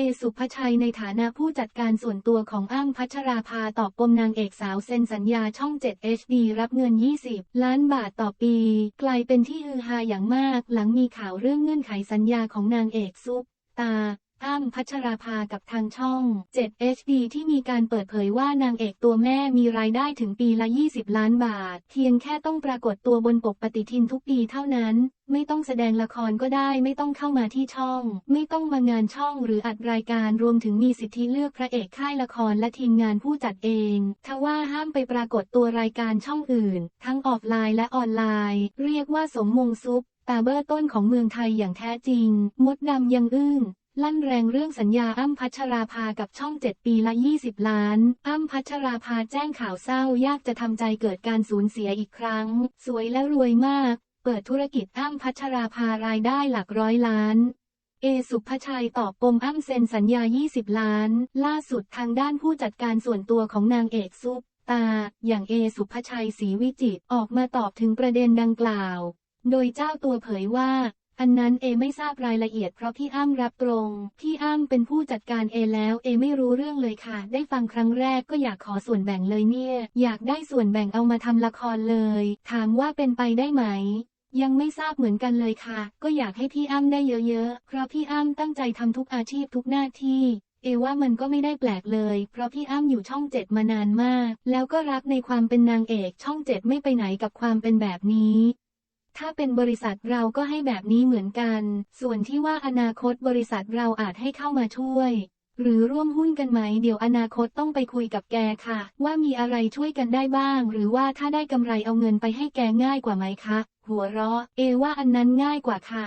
เอสุภชัยในฐานะผู้จัดการส่วนตัวของอ้ำพัชราภาตอบปมนางเอกสาวเซ็นสัญญาช่อง 7 HD รับเงิน 20 ล้านบาทต่อปี กลายเป็นที่ฮือฮาอย่างมาก หลังมีข่าวเรื่องเงื่อนไขสัญญาของนางเอกซุปตา พัชราภากับทางช่อง 7 HD ที่มีการเปิดเผยว่านางเอกตัวแม่มีรายได้ถึงปีละ 20 ล้านบาท เพียงแค่ต้องปรากฏตัวบนปกปฏิทินทุกปีเท่านั้น ไม่ต้องแสดงละครก็ได้ไม่ต้องเข้ามาที่ช่อง ไม่ต้องมางานช่องหรืออัดรายการรวมถึงมีสิทธิเลือกพระเอกค่ายละครและทีมงานผู้จัดเองทว่าห้ามไปปรากฏตัวรายการช่องอื่น ทั้งออฟไลน์และออนไลน์ เรียกว่าสมมงซุปตาเบอร์ต้นของเมืองไทยอย่างแท้จริง มดดำยังอึ้ง ลั่นแรงเรื่องสัญญาอ้ำพัชราภากับช่อง 7 ปีละ 20 ล้าน อ้ำพัชราภาแจ้งข่าวเศร้ายากจะทำใจเกิดการสูญเสียอีกครั้ง สวยและรวยมาก เปิดธุรกิจอ้ำพัชราภารายได้หลักร้อยล้าน เอสุภชัยตอบปมอ้ำเซ็นสัญญา 20 ล้าน ล่าสุดทางด้านผู้จัดการส่วนตัวของนางเอกซุปตา อย่างเอสุภชัยศรีวิจิตออกมาตอบถึงประเด็นดังกล่าว โดยเจ้าตัวเผยว่า อันนั้นเอไม่ทราบรายละเอียดเพราะพี่อ้ำรับตรง พี่อ้ำเป็นผู้จัดการเอแล้วเอไม่รู้เรื่องเลยค่ะ ได้ฟังครั้งแรกก็อยากขอส่วนแบ่งเลยเนี่ย อยากได้ส่วนแบ่งเอามาทำละครเลย ถามว่าเป็นไปได้ไหม ยังไม่ทราบเหมือนกันเลยค่ะ ก็อยากให้พี่อ้ำได้เยอะๆ เพราะพี่อ้ำตั้งใจทำทุกอาชีพทุกหน้าที่เอว่ามันก็ไม่ได้แปลกเลย เพราะพี่อ้ำอยู่ช่องเจ็ดมานานมาก แล้วก็รักในความเป็นนางเอกช่องเจ็ดไม่ไปไหนกับความเป็นแบบนี้ ถ้าเป็นบริษัทเราก็ให้แบบนี้เหมือนกัน ส่วนที่ว่าอนาคตบริษัทเราอาจให้เข้ามาช่วย หรือร่วมหุ้นกันไหม เดี๋ยวอนาคตต้องไปคุยกับแกค่ะ ว่ามีอะไรช่วยกันได้บ้าง หรือว่าถ้าได้กำไรเอาเงินไปให้แกง่ายกว่าไหมคะ หัวเราะ เอว่าอันนั้นง่ายกว่าค่ะ